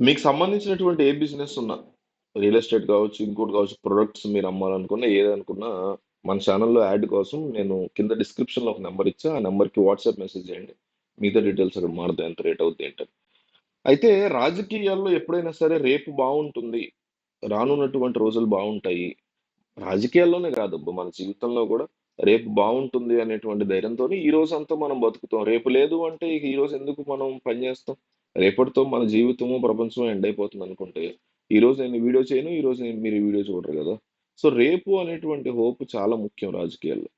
మీకు సంబంధించినటువంటి ఏ బిజినెస్ ఉన్నా రియల్ ఎస్టేట్ కావచ్చు, ఇంకోటి కావచ్చు, ప్రొడక్ట్స్ మీరు అమ్మాలనుకున్నా, ఏదనుకున్నా మన ఛానెల్‌లో యాడ్ కోసం నేను కింద డిస్క్రిప్షన్‌లో ఒక నెంబర్ ఇచ్చా. ఆ నెంబర్కి వాట్సాప్ మెసేజ్ చేయండి. మిగతా డీటెయిల్స్ అక్కడ మారుతుంది ఎంత రేట్ అవుద్ది ఏంటని. అయితే రాజకీయాల్లో ఎప్పుడైనా సరే రేపు బాగుంటుంది రానున్నటువంటి రోజులు బాగుంటాయి రాజకీయాల్లోనే కాదు మన జీవితంలో కూడా రేపు బాగుంటుంది అనేటువంటి ధైర్యంతో ఈ అంతా మనం బతుకుతాం. రేపు లేదు అంటే ఇక ఈరోజు ఎందుకు మనం పని చేస్తాం? రేపటితో మన జీవితము, ప్రపంచము ఎండ్ అయిపోతుందనుకుంటే, ఈరోజు నేను వీడియో చేయను, ఈరోజు నేను మీరు వీడియో చూడరు కదా సో, రేపు అనేటువంటి హోప్ చాలా ముఖ్యం రాజకీయాల్లో.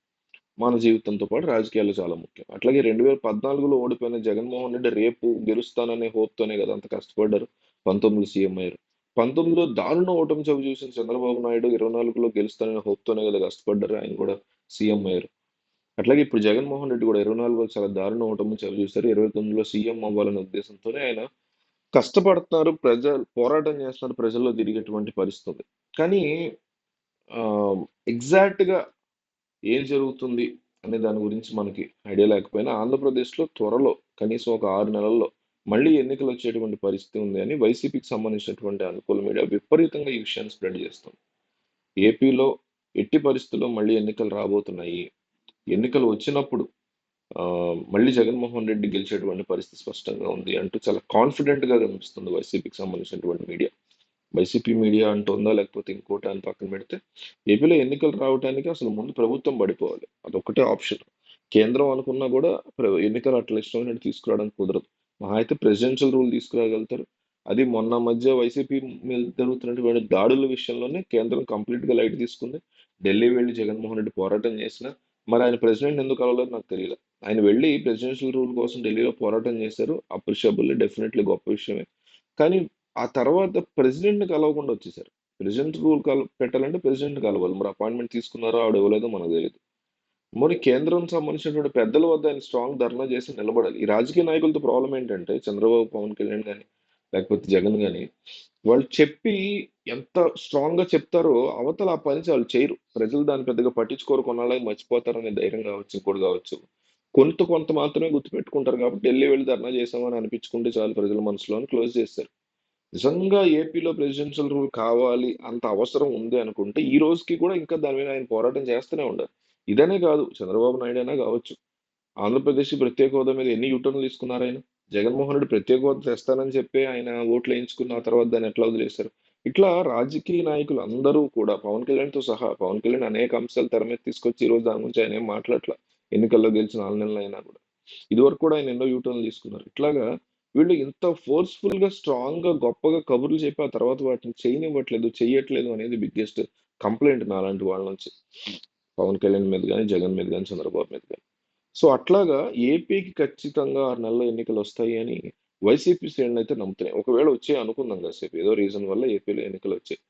మన జీవితంతో పాటు రాజకీయాల్లో చాలా ముఖ్యం. అట్లాగే 2014లో ఓడిపోయిన జగన్మోహన్ రెడ్డి రేపు గెలుస్తాననే హోప్‌తోనే కదా అంత కష్టపడ్డారు. 19లో సీఎం అయ్యారు. 19లో దారుణ ఓటమి చవి చూసిన చంద్రబాబు నాయుడు 24లో గెలుస్తాననే హోప్‌తోనే కదా కష్టపడ్డారు. ఆయన కూడా సీఎం అయ్యారు. అట్లాగే ఇప్పుడు జగన్మోహన్ రెడ్డి కూడా 24లో చాలా దారుణ ఉండటం చాలా చూస్తారు ఇరవై తొమ్మిదిలో సీఎం అవ్వాలనే ఉద్దేశంతోనే ఆయన కష్టపడుతున్నారు. ప్రజ పోరాటం చేస్తున్నారు. ప్రజల్లో తిరిగేటువంటి పరిస్థితి ఉంది. కానీ ఎగ్జాక్ట్‌గా ఏం జరుగుతుంది అనే దాని గురించి మనకి ఐడియా లేకపోయినా ఆంధ్రప్రదేశ్‌లో త్వరలో కనీసం ఒక ఆరు నెలల్లో మళ్ళీ ఎన్నికలు వచ్చేటువంటి పరిస్థితి ఉంది అని వైసీపీకి సంబంధించినటువంటి అనుకూల మీడియా విపరీతంగా ఈ విషయాన్ని స్ప్రెడ్ చేస్తుంది. ఏపీలో ఎట్టి పరిస్థితుల్లో మళ్ళీ ఎన్నికలు రాబోతున్నాయి. ఎన్నికలు వచ్చినప్పుడు మళ్ళీ జగన్మోహన్ రెడ్డి గెలిచేటువంటి పరిస్థితి స్పష్టంగా ఉంది అంటూ చాలా కాన్ఫిడెంట్‌గా కనిపిస్తుంది వైసీపీకి సంబంధించినటువంటి మీడియా. వైసీపీ మీడియా అంటుందా లేకపోతే ఇంకోటి అని పక్కన పెడితే ఏపీలో ఎన్నికలు రావటానికి అసలు ముందు ప్రభుత్వం పడిపోవాలి. అదొకటే ఆప్షన్. కేంద్రం అనుకున్నా కూడా ఎన్నికలు అట్లా ఇష్టం తీసుకురావడానికి కుదరదు. మహా అయితే ప్రెసిడెన్షియల్ రూల్ తీసుకురాగలుగుతారు. అది మొన్న మధ్య వైసీపీ మీద జరుగుతున్నటువంటి దాడుల విషయంలోనే కేంద్రం కంప్లీట్‌గా లైట్ తీసుకుంది. ఢిల్లీ వెళ్ళి జగన్మోహన్ రెడ్డి పోరాటం చేసినా మరి ఆయన ప్రెసిడెంట్ ఎందుకు కలవలేదో నాకు తెలియదు ఆయన వెళ్ళి ప్రెసిడెన్షియల్ రూల్ కోసం ఢిల్లీలో పోరాటం చేశారు. అప్రిషియబుల్ డెఫినెట్లీ గొప్ప విషయమే. కానీ ఆ తర్వాత ప్రెసిడెంట్‌ని కలవకుండా వచ్చేసారు. ప్రెసిడెంట్ రూల్ కల పెట్టాలంటే ప్రెసిడెంట్ కలవాలి. మరి అపాయింట్‌మెంట్ తీసుకున్నారో ఆవిడ ఇవ్వలేదో మనకు తెలియదు మరి కేంద్రం సంబంధించినటువంటి పెద్దల వద్ద ఆయన స్ట్రాంగ్ ధర్నా చేసి నిలబడాలి. ఈ రాజకీయ నాయకులతో ప్రాబ్లమ్ ఏంటంటే చంద్రబాబు, పవన్ కళ్యాణ్ కానీ లేకపోతే జగన్ కానీ వాళ్ళు చెప్పి ఎంత స్ట్రాంగ్‌గా చెప్తారో అవతల ఆ పని వాళ్ళు చేయరు. ప్రజలు దాన్ని పెద్దగా పట్టించుకోరు. కొనాలని మర్చిపోతారనే ధైర్యం కావచ్చు, ఇంకోటి కావచ్చు. కొంత కొంత మాత్రమే గుర్తుపెట్టుకుంటారు కాబట్టి ఢిల్లీ వెళ్ళి ధర్నా చేశామని అనిపించుకుంటే చాలు ప్రజల మనసులో క్లోజ్ చేస్తారు. నిజంగా ఏపీలో ప్రెసిడెన్షియల్ రూల్ కావాలి అంత అవసరం ఉంది అనుకుంటే ఈ రోజుకి కూడా ఇంకా దాని మీద ఆయన పోరాటం చేస్తూనే ఉండాలి. ఇదనే కాదు చంద్రబాబు నాయుడు అయినా కావచ్చు. ఆంధ్రప్రదేశ్ ప్రత్యేక హోదా మీద ఎన్ని యూటర్న్‌లు తీసుకున్నారాయన? జగన్మోహన్ రెడ్డి ప్రత్యేక హోదా తెస్తానని చెప్పి ఆయన ఓట్లు వేయించుకున్న తర్వాత దాన్ని ఎట్లా వదిలేశారు? ఇట్లా రాజకీయ నాయకులు అందరూ కూడా పవన్ కళ్యాణ్‌తో సహా పవన్ కళ్యాణ్ అనేక అంశాలు తెర మీద తీసుకొచ్చి ఈ రోజు దాని గురించి ఆయన ఏం మాట్లాడట్ల. ఎన్నికల్లో గెలిచిన నాలుగు నెలలు అయినా కూడా. ఇదివరకు కూడా ఆయన ఎన్నో యూటర్న్‌లు తీసుకున్నారు. ఇట్లాగా వీళ్ళు ఇంత ఫోర్స్‌ఫుల్‌గా, స్ట్రాంగ్‌గా, గొప్పగా కబుర్లు చెప్పి ఆ తర్వాత వాటిని చేయనివ్వట్లేదు, చేయట్లేదు అనేది బిగ్గెస్ట్ కంప్లైంట్ నాలాంటి వాళ్ళ నుంచి. పవన్ కళ్యాణ్ మీద కానీ జగన్ మీద కానీ చంద్రబాబు మీద కానీ సో, అట్లాగా ఏపీకి ఖచ్చితంగా ఆరు నెలల ఎన్నికలు వస్తాయి అని వైసీపీ శ్రేణులైతే నమ్ముతున్నాయి. ఒకవేళ వచ్చాయి అనుకుందాం కాసేపు. ఏదో రీజన్ వల్ల ఏపీలో ఎన్నికలొచ్చాయి.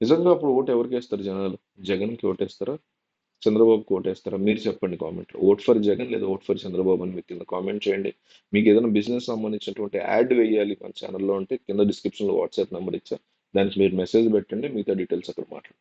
నిజంగా అప్పుడు ఓటు ఎవరికి వేస్తారు జనాలు? జగన్‌కి ఓటేస్తారా? చంద్రబాబుకి ఓటేస్తారా? మీరు చెప్పండి కామెంట్‌లో. ఓట్ ఫర్ జగన్ లేదా ఓట్ ఫర్ చంద్రబాబు అని మీరు కింద కామెంట్ చేయండి. మీకు ఏదైనా బిజినెస్ సంబంధించినటువంటి యాడ్ వేయాలి మన ఛానల్లో అంటే కింద డిస్క్రిప్షన్‌లో వాట్సాప్ నెంబర్ ఇచ్చా. దానికి మీరు మెసేజ్ పెట్టండి. మిగతా డీటెయిల్స్ అక్కడ మాట్లాడండి